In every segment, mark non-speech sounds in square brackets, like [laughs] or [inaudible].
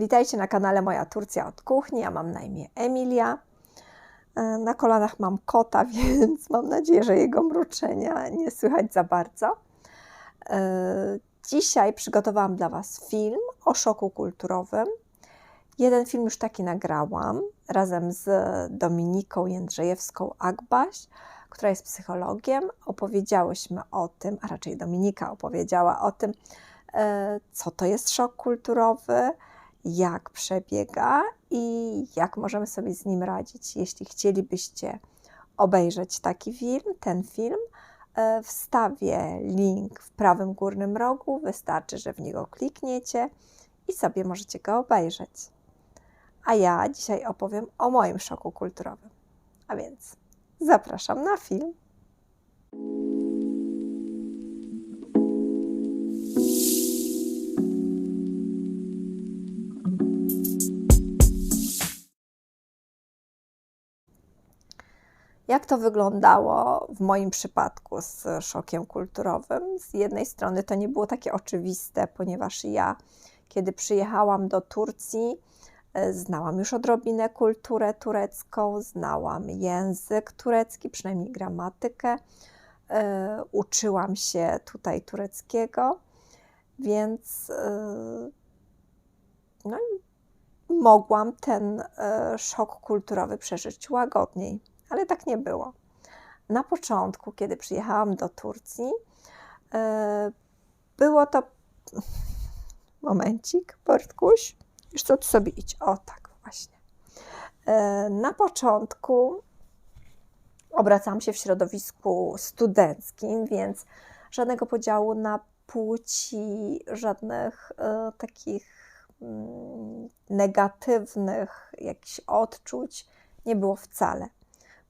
Witajcie na kanale Moja Turcja od Kuchni. Ja mam na imię Emilia. E, na kolanach mam kota, [laughs] więc mam nadzieję, że jego mruczenia nie słychać za bardzo. E, dzisiaj przygotowałam dla Was film o szoku kulturowym. Jeden film już taki nagrałam razem z Dominiką Jędrzejewską-Agbaś, która jest psychologiem. Opowiedziałyśmy o tym, a raczej Dominika opowiedziała o tym, e, co to jest szok kulturowy, jak przebiega i jak możemy sobie z nim radzić. Jeśli chcielibyście obejrzeć taki film, ten film, e, wstawię link w prawym górnym rogu. Wystarczy, że w niego klikniecie i sobie możecie go obejrzeć. A ja dzisiaj opowiem o moim szoku kulturowym. A więc zapraszam na film. Jak to wyglądało w moim przypadku z szokiem kulturowym? Z jednej strony to nie było takie oczywiste, ponieważ ja, kiedy przyjechałam do Turcji, e, znałam już odrobinę kulturę turecką, znałam język turecki, przynajmniej gramatykę, e, uczyłam się tutaj tureckiego, więc e, no, mogłam ten szok kulturowy przeżyć łagodniej ale tak nie było. Na początku, kiedy przyjechałam do Turcji, e, było to. [laughs] Momencik, Bartkuś. Już co, tu sobie idź. O, tak, właśnie. E, na początku obracałam się w środowisku studenckim, więc żadnego podziału na płci, żadnych e, takich mm, negatywnych jakichś odczuć nie było wcale.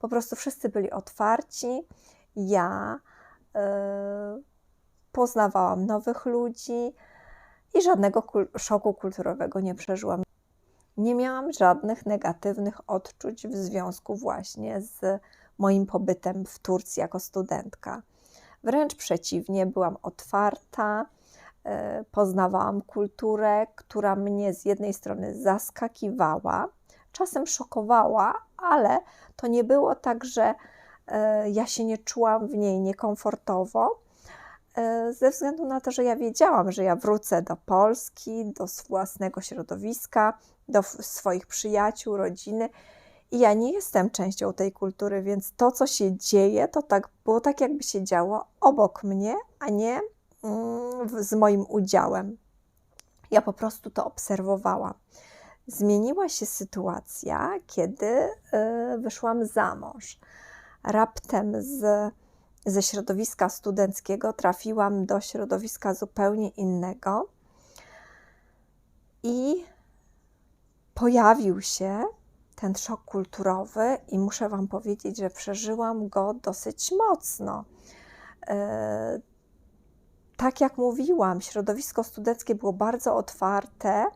Po prostu wszyscy byli otwarci. Ja y, poznawałam nowych ludzi i żadnego kul szoku kulturowego nie przeżyłam. Nie miałam żadnych negatywnych odczuć w związku właśnie z moim pobytem w Turcji jako studentka. Wręcz przeciwnie, byłam otwarta, y, poznawałam kulturę, która mnie z jednej strony zaskakiwała, czasem szokowała, ale to nie było tak, że e, ja się nie czułam w niej niekomfortowo, e, ze względu na to, że ja wiedziałam, że ja wrócę do Polski, do własnego środowiska, do swoich przyjaciół, rodziny. I ja nie jestem częścią tej kultury, więc to, co się dzieje, to tak było tak, jakby się działo obok mnie, a nie mm, z moim udziałem. Ja po prostu to obserwowałam zmieniła się sytuacja, kiedy y, wyszłam za mąż. Raptem z, ze środowiska studenckiego trafiłam do środowiska zupełnie innego i pojawił się ten szok kulturowy, i muszę Wam powiedzieć, że przeżyłam go dosyć mocno. Y, tak jak mówiłam, środowisko studenckie było bardzo otwarte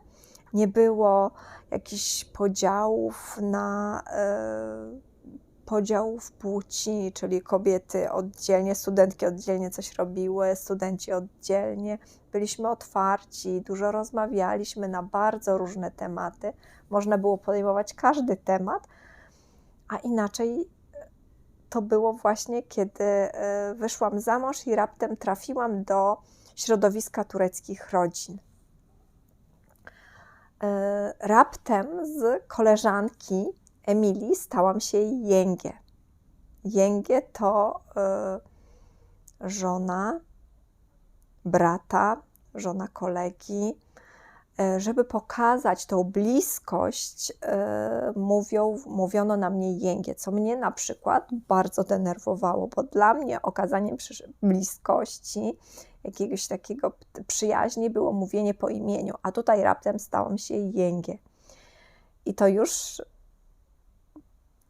nie było jakichś podziałów na e, podziałów płci, czyli kobiety oddzielnie, studentki oddzielnie coś robiły, studenci oddzielnie. Byliśmy otwarci, dużo rozmawialiśmy na bardzo różne tematy. Można było podejmować każdy temat, a inaczej to było właśnie, kiedy e, wyszłam za mąż i raptem trafiłam do środowiska tureckich rodzin. E, raptem z koleżanki Emilii stałam się Jęgie. Jęgie to e, żona brata, żona kolegi. E, żeby pokazać tą bliskość, mówią, mówiono na mnie jęgie, co mnie na przykład bardzo denerwowało, bo dla mnie okazaniem bliskości jakiegoś takiego przyjaźni było mówienie po imieniu, a tutaj raptem stałam się jęgie. I to już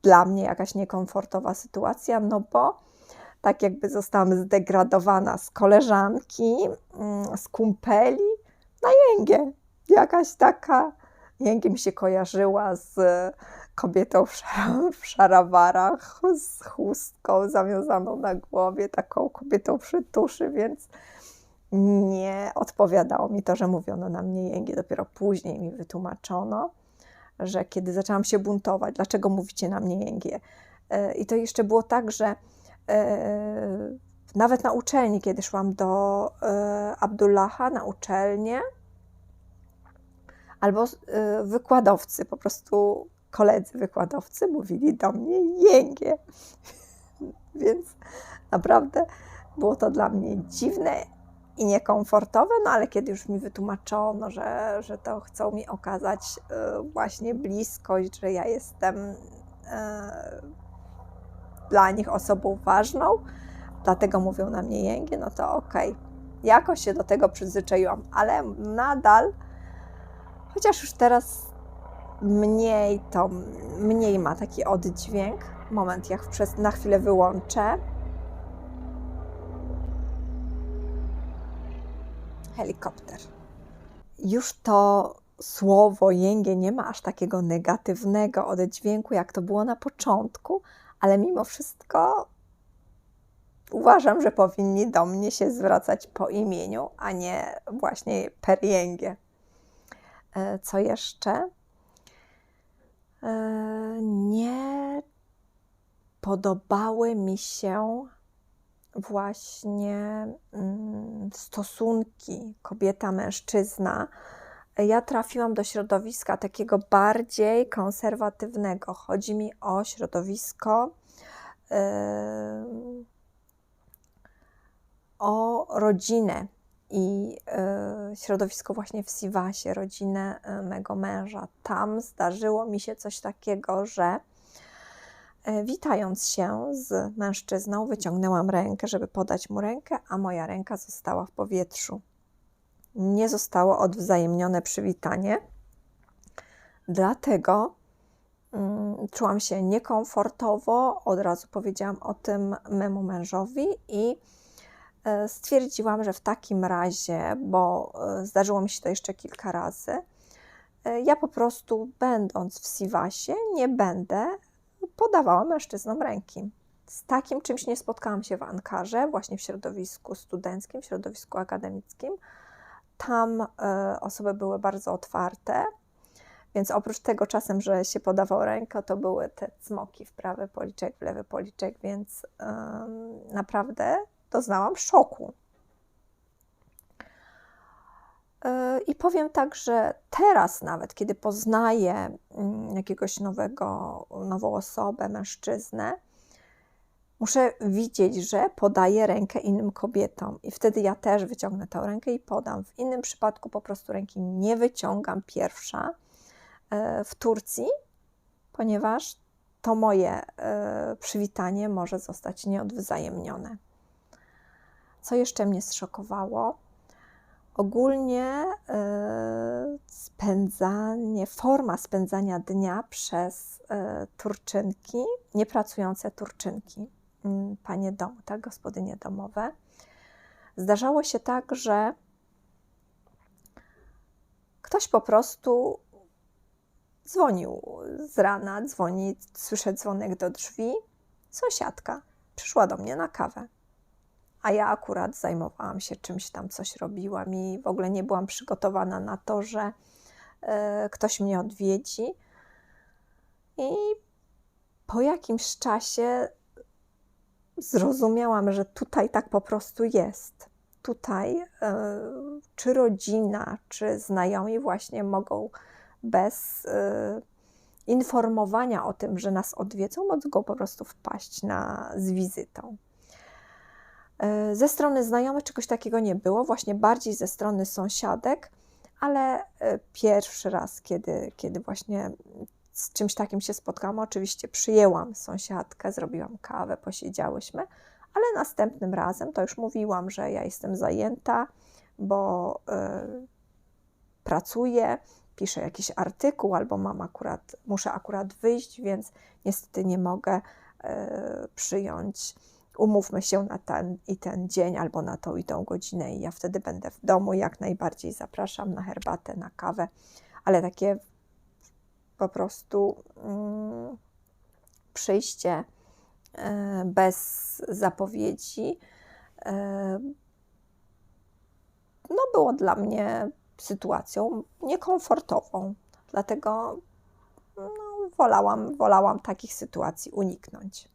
dla mnie jakaś niekomfortowa sytuacja, no bo tak jakby zostałam zdegradowana z koleżanki, mm, z kumpeli na jęgie. Jakaś taka, jęgie mi się kojarzyła z kobietą w, w szarawarach, z chustką zawiązaną na głowie, taką kobietą przy tuszy, więc nie odpowiadało mi to, że mówiono na mnie jęgie. Dopiero później mi wytłumaczono, że kiedy zaczęłam się buntować, dlaczego mówicie na mnie jęgie. E, I to jeszcze było tak, że e, nawet na uczelni, kiedy szłam do e, Abdullaha na uczelnię, albo wykładowcy, po prostu koledzy wykładowcy mówili do mnie jęgie. [laughs] Więc naprawdę było to dla mnie dziwne i niekomfortowe, no ale kiedy już mi wytłumaczono, że, że to chcą mi okazać właśnie bliskość, że ja jestem dla nich osobą ważną, dlatego mówią na mnie jęgie, no to okej. Okay. Jakoś się do tego przyzwyczaiłam, ale nadal, chociaż już teraz mniej to, mniej ma taki oddźwięk. Moment, jak na chwilę wyłączę. Helikopter. Już to słowo jęgie nie ma aż takiego negatywnego oddźwięku, jak to było na początku, ale mimo wszystko uważam, że powinni do mnie się zwracać po imieniu, a nie właśnie per jęgie. E, co jeszcze? E, nie podobały mi się właśnie mm, stosunki kobieta-mężczyzna. Ja trafiłam do środowiska takiego bardziej konserwatywnego. Chodzi mi o środowisko o rodzinę i y, środowisko właśnie w Siwasie, rodzinę y, mego męża. Tam zdarzyło mi się coś takiego, że witając się z mężczyzną, wyciągnęłam rękę, żeby podać mu rękę, a moja ręka została w powietrzu. Nie zostało odwzajemnione przywitanie, dlatego mm, czułam się niekomfortowo. Od razu powiedziałam o tym memu mężowi i E, stwierdziłam, że w takim razie, bo e, zdarzyło mi się to jeszcze kilka razy, e, ja po prostu, będąc w Siwasie, nie będę podawała mężczyznom ręki. Z takim czymś nie spotkałam się w Ankarze, właśnie w środowisku studenckim, w środowisku akademickim. Tam osoby były bardzo otwarte, więc oprócz tego czasem, że się podawał rękę, to były te cmoki w prawy policzek, w lewy policzek, więc naprawdę doznałam szoku. E, I powiem tak, że teraz nawet, kiedy poznaję mm, jakiegoś nowego, nową osobę, mężczyznę, muszę widzieć, że podaję rękę innym kobietom i wtedy ja też wyciągnę tę rękę i podam. W innym przypadku po prostu ręki nie wyciągam pierwsza e, w Turcji, ponieważ to moje e, przywitanie może zostać nieodwzajemnione. Co jeszcze mnie zszokowało? Ogólnie yy, spędzanie, forma spędzania dnia przez yy, Turczynki, niepracujące Turczynki, yy, panie domu, tak, gospodynie domowe. Zdarzało się tak, że ktoś po prostu dzwonił z rana, dzwoni, słyszę dzwonek do drzwi, sąsiadka przyszła do mnie na kawę a ja akurat zajmowałam się czymś tam, coś robiłam i w ogóle nie byłam przygotowana na to, że e, ktoś mnie odwiedzi. I po jakimś czasie zrozumiałam, że tutaj tak po prostu jest. Tutaj e, czy rodzina, czy znajomi właśnie mogą bez e, informowania o tym, że nas odwiedzą, mogą po prostu wpaść na, z wizytą. E, ze strony znajomych czegoś takiego nie było, właśnie bardziej ze strony sąsiadek, ale e, pierwszy raz, kiedy, kiedy właśnie z czymś takim się spotkałam, oczywiście przyjęłam sąsiadkę, zrobiłam kawę, posiedziałyśmy, ale następnym razem to już mówiłam, że ja jestem zajęta, bo y, pracuję, piszę jakiś artykuł albo mam akurat, muszę akurat wyjść, więc niestety nie mogę y, przyjąć umówmy się na ten i ten dzień albo na tą i tą godzinę i ja wtedy będę w domu. Jak najbardziej zapraszam na herbatę, na kawę, ale takie po prostu mm, przyjście y, bez zapowiedzi y, no, było dla mnie sytuacją niekomfortową. Dlatego no, wolałam, wolałam takich sytuacji uniknąć.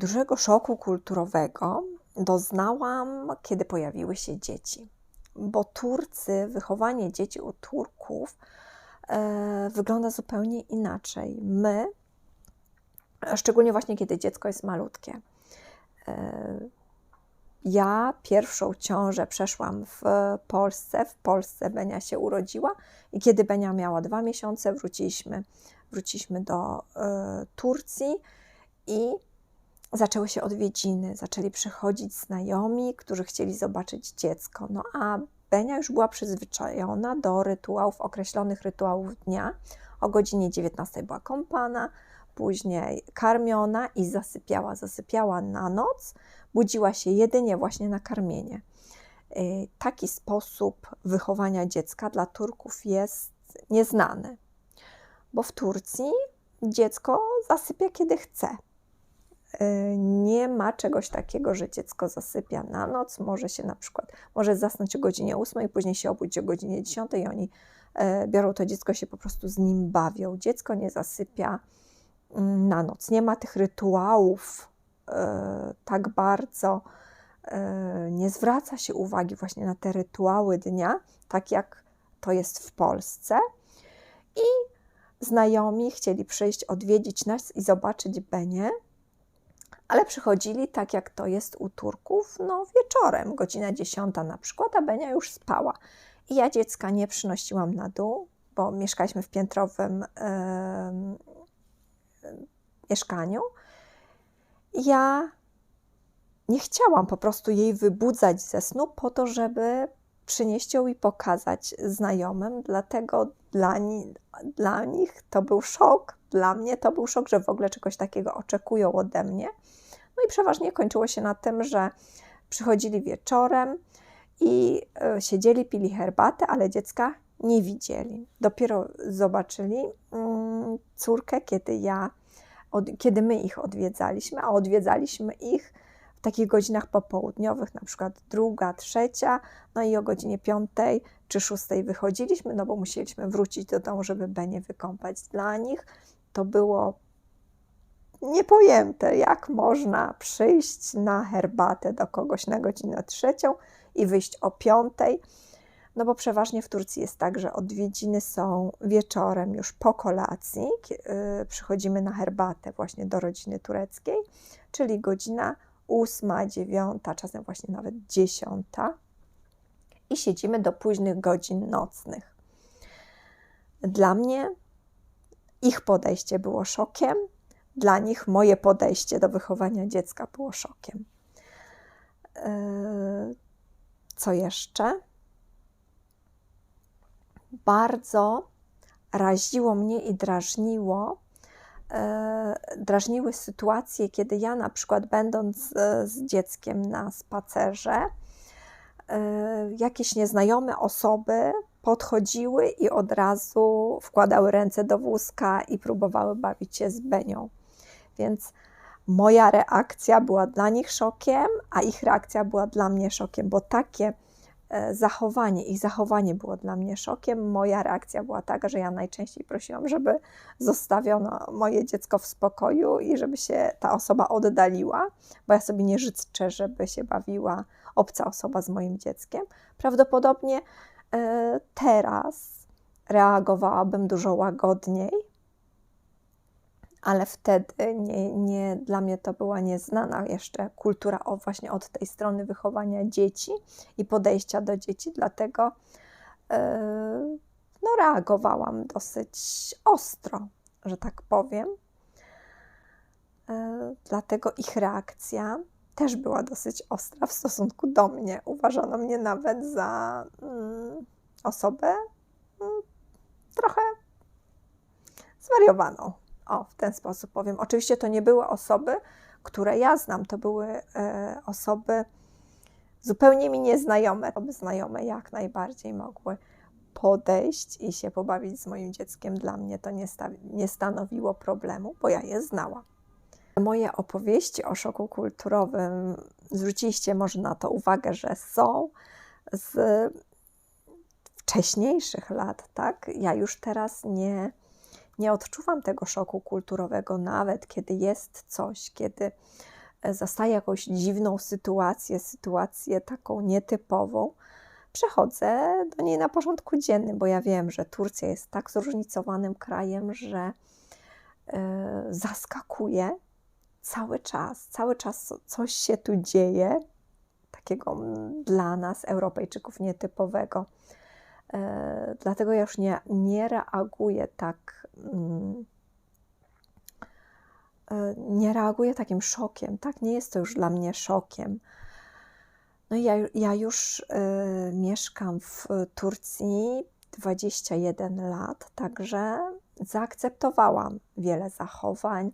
Dużego szoku kulturowego doznałam, kiedy pojawiły się dzieci, bo Turcy, wychowanie dzieci u Turków e, wygląda zupełnie inaczej. My, szczególnie właśnie kiedy dziecko jest malutkie, e, ja pierwszą ciążę przeszłam w Polsce. W Polsce Benia się urodziła i kiedy Benia miała dwa miesiące, wróciliśmy, wróciliśmy do y, Turcji i zaczęły się odwiedziny. Zaczęli przychodzić znajomi, którzy chcieli zobaczyć dziecko. No a Benia już była przyzwyczajona do rytuałów, określonych rytuałów dnia. O godzinie 19 była kąpana, później karmiona i zasypiała. Zasypiała na noc budziła się jedynie właśnie na karmienie. Y, taki sposób wychowania dziecka dla Turków jest nieznany, bo w Turcji dziecko zasypia kiedy chce. Y, nie ma czegoś takiego, że dziecko zasypia na noc, może się na przykład, może zasnąć o godzinie 8, później się obudzić o godzinie 10 i oni y, biorą to dziecko, się po prostu z nim bawią. Dziecko nie zasypia mm, na noc. Nie ma tych rytuałów E, tak bardzo e, nie zwraca się uwagi właśnie na te rytuały dnia, tak jak to jest w Polsce. I znajomi chcieli przyjść, odwiedzić nas i zobaczyć Benię, ale przychodzili tak jak to jest u Turków, no wieczorem, godzina dziesiąta na przykład, a Benia już spała. I ja dziecka nie przynosiłam na dół, bo mieszkaliśmy w piętrowym yy, mieszkaniu ja nie chciałam po prostu jej wybudzać ze snu po to, żeby przynieść ją i pokazać znajomym, dlatego dla, ni dla nich to był szok, dla mnie to był szok, że w ogóle czegoś takiego oczekują ode mnie. No i przeważnie kończyło się na tym, że przychodzili wieczorem i y, siedzieli, pili herbatę, ale dziecka nie widzieli. Dopiero zobaczyli y, córkę, kiedy ja kiedy my ich odwiedzaliśmy, a odwiedzaliśmy ich w takich godzinach popołudniowych, na przykład druga, trzecia, no i o godzinie piątej czy szóstej wychodziliśmy, no bo musieliśmy wrócić do domu, żeby Benie wykąpać. Dla nich to było niepojęte, jak można przyjść na herbatę do kogoś na godzinę trzecią i wyjść o piątej no bo przeważnie w Turcji jest tak, że odwiedziny są wieczorem już po kolacji. Y, przychodzimy na herbatę właśnie do rodziny tureckiej, czyli godzina ósma, dziewiąta, czasem właśnie nawet dziesiąta i siedzimy do późnych godzin nocnych. Dla mnie ich podejście było szokiem, dla nich moje podejście do wychowania dziecka było szokiem. Y, co jeszcze? bardzo raziło mnie i drażniło, e, drażniły sytuacje, kiedy ja na przykład będąc z, z dzieckiem na spacerze, jakieś nieznajome osoby podchodziły i od razu wkładały ręce do wózka i próbowały bawić się z Benią. Więc moja reakcja była dla nich szokiem, a ich reakcja była dla mnie szokiem, bo takie E, zachowanie. Ich zachowanie było dla mnie szokiem. Moja reakcja była taka, że ja najczęściej prosiłam, żeby zostawiono moje dziecko w spokoju i żeby się ta osoba oddaliła, bo ja sobie nie życzę, żeby się bawiła obca osoba z moim dzieckiem. Prawdopodobnie e, teraz reagowałabym dużo łagodniej, ale wtedy nie, nie, dla mnie to była nieznana jeszcze kultura o, właśnie od tej strony wychowania dzieci i podejścia do dzieci, dlatego yy, no, reagowałam dosyć ostro, że tak powiem. Yy, dlatego ich reakcja też była dosyć ostra w stosunku do mnie. Uważano mnie nawet za yy, osobę mm, trochę zwariowaną. O, w ten sposób powiem. Oczywiście to nie były osoby, które ja znam, to były e, osoby zupełnie mi nieznajome. Osoby znajome jak najbardziej mogły podejść i się pobawić z moim dzieckiem. Dla mnie to nie, nie stanowiło problemu, bo ja je znałam. Moje opowieści o szoku kulturowym, zwróciliście może na to uwagę, że są z wcześniejszych lat, tak? Ja już teraz nie, nie odczuwam tego szoku kulturowego, nawet kiedy jest coś, kiedy e, zastaję jakąś dziwną sytuację, sytuację taką nietypową, przechodzę do niej na porządku dziennym, bo ja wiem, że Turcja jest tak zróżnicowanym krajem, że e, zaskakuje cały czas, cały czas coś się tu dzieje, takiego dla nas, Europejczyków, nietypowego. E, dlatego ja już nie, nie reaguję tak. Mm, e, nie reaguję takim szokiem, tak? Nie jest to już dla mnie szokiem. No ja, ja już y, mieszkam w Turcji 21 lat, także zaakceptowałam wiele zachowań,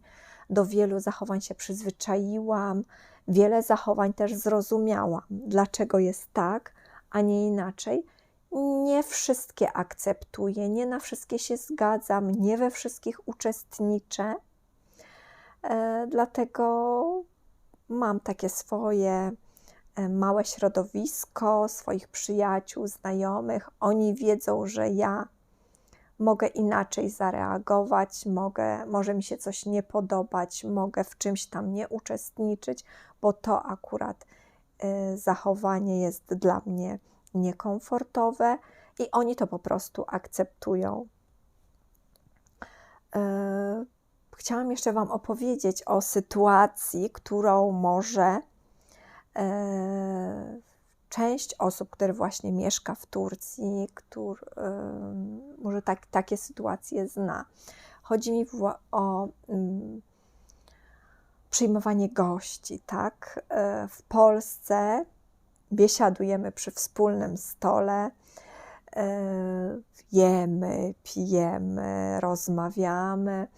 do wielu zachowań się przyzwyczaiłam, wiele zachowań też zrozumiałam, dlaczego jest tak, a nie inaczej. Nie wszystkie akceptuję, nie na wszystkie się zgadzam, nie we wszystkich uczestniczę. E, dlatego mam takie swoje e, małe środowisko, swoich przyjaciół, znajomych. Oni wiedzą, że ja mogę inaczej zareagować, mogę, może mi się coś nie podobać, mogę w czymś tam nie uczestniczyć, bo to akurat y, zachowanie jest dla mnie niekomfortowe i oni to po prostu akceptują. Y, chciałam jeszcze Wam opowiedzieć o sytuacji, którą może y, część osób, które właśnie mieszka w Turcji, który może tak, takie sytuacje zna. Chodzi mi o um, przyjmowanie gości, tak? E, w Polsce biesiadujemy przy wspólnym stole, e, jemy, pijemy, rozmawiamy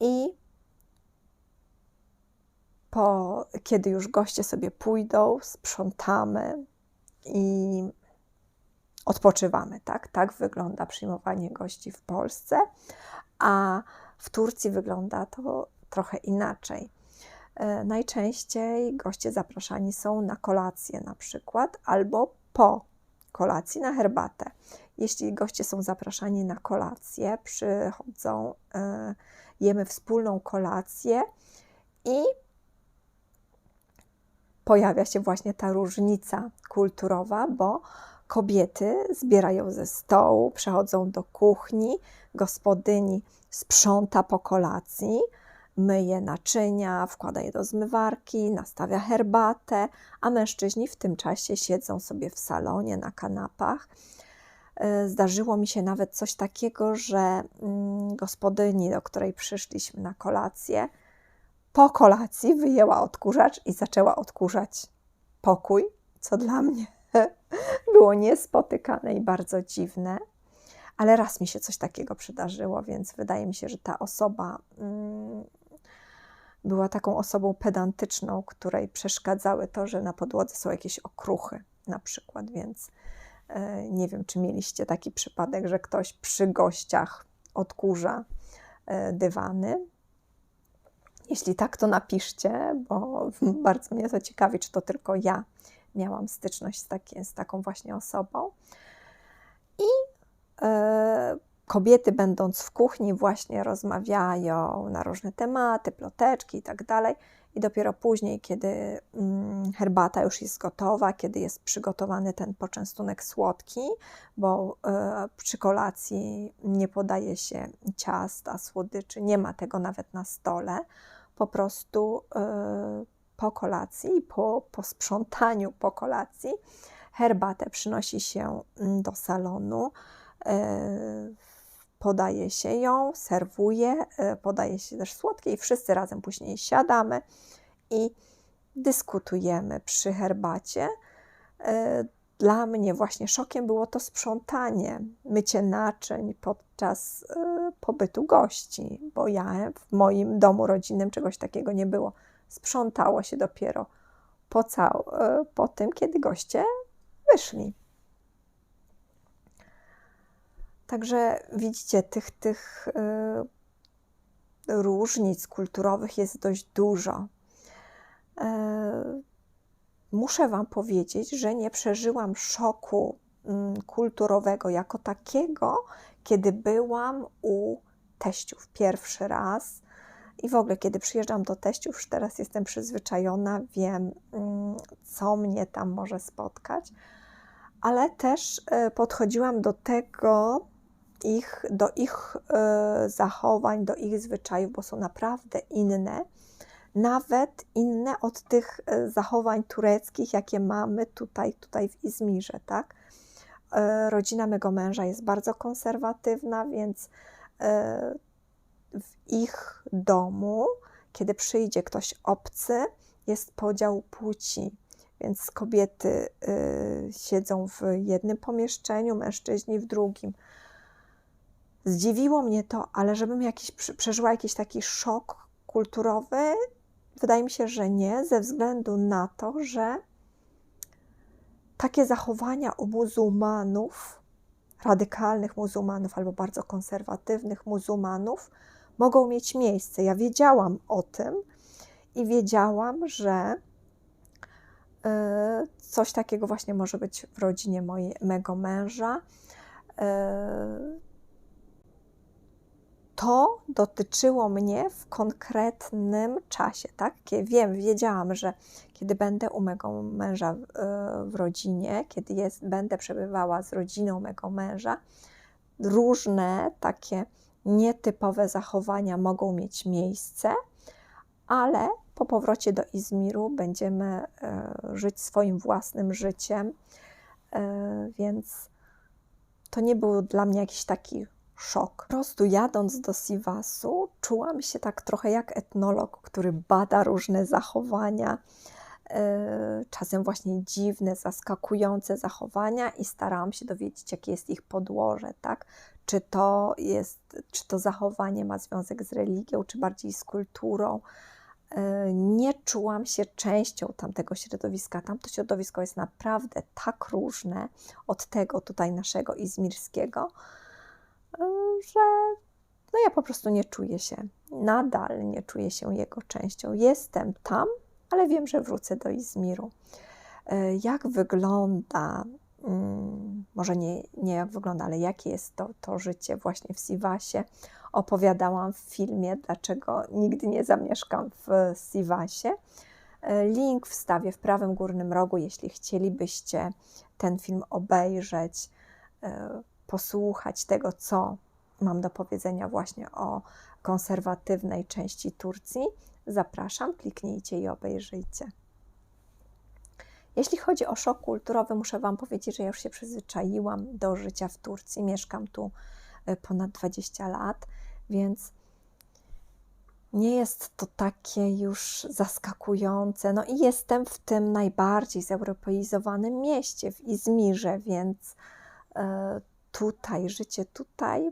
i po, kiedy już goście sobie pójdą, sprzątamy i odpoczywamy. Tak? tak wygląda przyjmowanie gości w Polsce, a w Turcji wygląda to trochę inaczej. E, najczęściej goście zapraszani są na kolację na przykład, albo po kolacji na herbatę. Jeśli goście są zapraszani na kolację, przychodzą, e, jemy wspólną kolację i pojawia się właśnie ta różnica kulturowa, bo kobiety zbierają ze stołu, przechodzą do kuchni, gospodyni sprząta po kolacji, myje naczynia, wkłada je do zmywarki, nastawia herbatę, a mężczyźni w tym czasie siedzą sobie w salonie na kanapach. E, zdarzyło mi się nawet coś takiego, że mm, gospodyni, do której przyszliśmy na kolację, po kolacji wyjęła odkurzacz i zaczęła odkurzać pokój, co dla mnie [laughs] było niespotykane i bardzo dziwne. Ale raz mi się coś takiego przydarzyło, więc wydaje mi się, że ta osoba mm, była taką osobą pedantyczną, której przeszkadzały to, że na podłodze są jakieś okruchy, na przykład. Więc e, nie wiem, czy mieliście taki przypadek, że ktoś przy gościach odkurza e, dywany. Jeśli tak, to napiszcie, bo [laughs] bardzo mnie to ciekawi, czy to tylko ja miałam styczność z, z taką właśnie osobą. I e, kobiety, będąc w kuchni, właśnie rozmawiają na różne tematy, ploteczki i tak dalej. I dopiero później, kiedy mm, herbata już jest gotowa, kiedy jest przygotowany ten poczęstunek słodki, bo e, przy kolacji nie podaje się ciasta, słodyczy, nie ma tego nawet na stole po prostu e, po kolacji, po, po sprzątaniu po kolacji, herbatę przynosi się mm, do salonu, e, podaje się ją, serwuje, e, podaje się też słodkie i wszyscy razem później siadamy i dyskutujemy przy herbacie. Dla mnie właśnie szokiem było to sprzątanie, mycie naczyń podczas y, pobytu gości, bo ja w moim domu rodzinnym czegoś takiego nie było. Sprzątało się dopiero po, cał, po tym, kiedy goście wyszli. Także widzicie, tych, tych y, różnic kulturowych jest dość dużo. muszę Wam powiedzieć, że nie przeżyłam szoku mm, kulturowego jako takiego, kiedy byłam u teściów pierwszy raz. I w ogóle, kiedy przyjeżdżam do teściów, już teraz jestem przyzwyczajona, wiem, mm, co mnie tam może spotkać, ale też e, podchodziłam do tego, ich, do ich e, zachowań, do ich zwyczajów, bo są naprawdę inne, nawet inne od tych e, zachowań tureckich, jakie mamy tutaj, tutaj w Izmirze, tak? Rodzina mego męża jest bardzo konserwatywna, więc w ich domu, kiedy przyjdzie ktoś obcy, jest podział płci. Więc kobiety siedzą w jednym pomieszczeniu, mężczyźni w drugim. Zdziwiło mnie to, ale żebym jakiś, przeżyła jakiś taki szok kulturowy, wydaje mi się, że nie, ze względu na to, że takie zachowania u muzułmanów, radykalnych muzułmanów albo bardzo konserwatywnych muzułmanów, mogą mieć miejsce. Ja wiedziałam o tym i wiedziałam, że e, coś takiego właśnie może być w rodzinie mojego męża. To dotyczyło mnie w konkretnym czasie, tak? Wiem, wiedziałam, że kiedy będę u mego męża w, e, w rodzinie, kiedy jest, będę przebywała z rodziną mego męża, różne takie nietypowe zachowania mogą mieć miejsce, ale po powrocie do Izmiru będziemy e, żyć swoim własnym życiem, e, więc to nie był dla mnie jakiś taki szok. Po prostu jadąc do Siwasu, czułam się tak trochę jak etnolog, który bada różne zachowania, e, czasem właśnie dziwne, zaskakujące zachowania i starałam się dowiedzieć, jakie jest ich podłoże, tak? czy to jest, czy to zachowanie ma związek z religią, czy bardziej z kulturą. E, nie czułam się częścią tamtego środowiska. Tamto środowisko jest naprawdę tak różne od tego tutaj naszego izmirskiego, że no ja po prostu nie czuję się, nadal nie czuję się jego częścią. Jestem tam, ale wiem, że wrócę do Izmiru. E, jak wygląda Mm, może nie, nie jak wygląda, ale jakie jest to, to życie właśnie w Siwasie. Opowiadałam w filmie, dlaczego nigdy nie zamieszkam w Siwasie. E, link wstawię w prawym górnym rogu, jeśli chcielibyście ten film obejrzeć, e, posłuchać tego, co mam do powiedzenia właśnie o konserwatywnej części Turcji. Zapraszam, kliknijcie i obejrzyjcie. Jeśli chodzi o szok kulturowy, muszę Wam powiedzieć, że ja już się przyzwyczaiłam do życia w Turcji. Mieszkam tu e, ponad 20 lat, więc nie jest to takie już zaskakujące. No i jestem w tym najbardziej zeuropeizowanym mieście, w Izmirze, więc e, tutaj, życie tutaj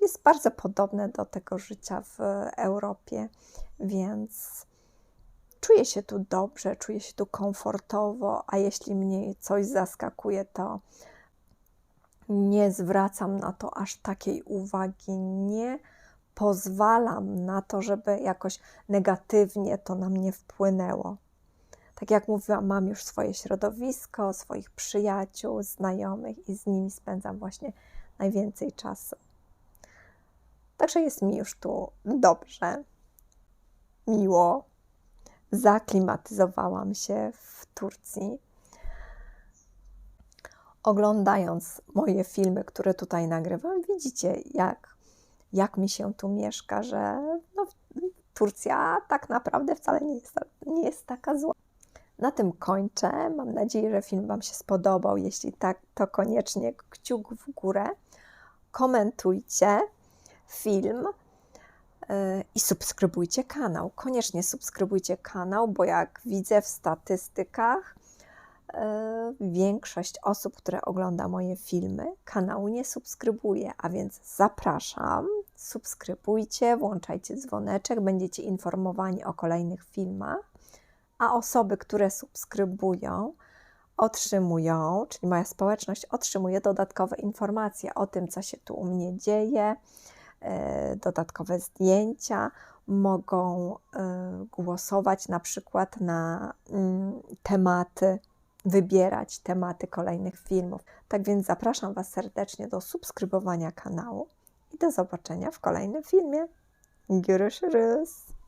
jest bardzo podobne do tego życia w Europie, więc czuję się tu dobrze, czuję się tu komfortowo, a jeśli mnie coś zaskakuje, to nie zwracam na to aż takiej uwagi, nie pozwalam na to, żeby jakoś negatywnie to na mnie wpłynęło. Tak jak mówiłam, mam już swoje środowisko, swoich przyjaciół, znajomych i z nimi spędzam właśnie najwięcej czasu. Także jest mi już tu dobrze, miło, zaklimatyzowałam się w Turcji. Oglądając moje filmy, które tutaj nagrywam, widzicie, jak, jak mi się tu mieszka, że no, Turcja tak naprawdę wcale nie jest, nie jest taka zła. Na tym kończę. Mam nadzieję, że film Wam się spodobał. Jeśli tak, to koniecznie kciuk w górę. Komentujcie film i subskrybujcie kanał. Koniecznie subskrybujcie kanał, bo jak widzę w statystykach, e, większość osób, które ogląda moje filmy, kanału nie subskrybuje, a więc zapraszam, subskrybujcie, włączajcie dzwoneczek, będziecie informowani o kolejnych filmach, a osoby, które subskrybują, otrzymują, czyli moja społeczność otrzymuje dodatkowe informacje o tym, co się tu u mnie dzieje, e, dodatkowe zdjęcia, mogą e, głosować na przykład na mm, tematy, wybierać tematy kolejnych filmów. Tak więc zapraszam Was serdecznie do subskrybowania kanału i do zobaczenia w kolejnym filmie. Görüşürüz.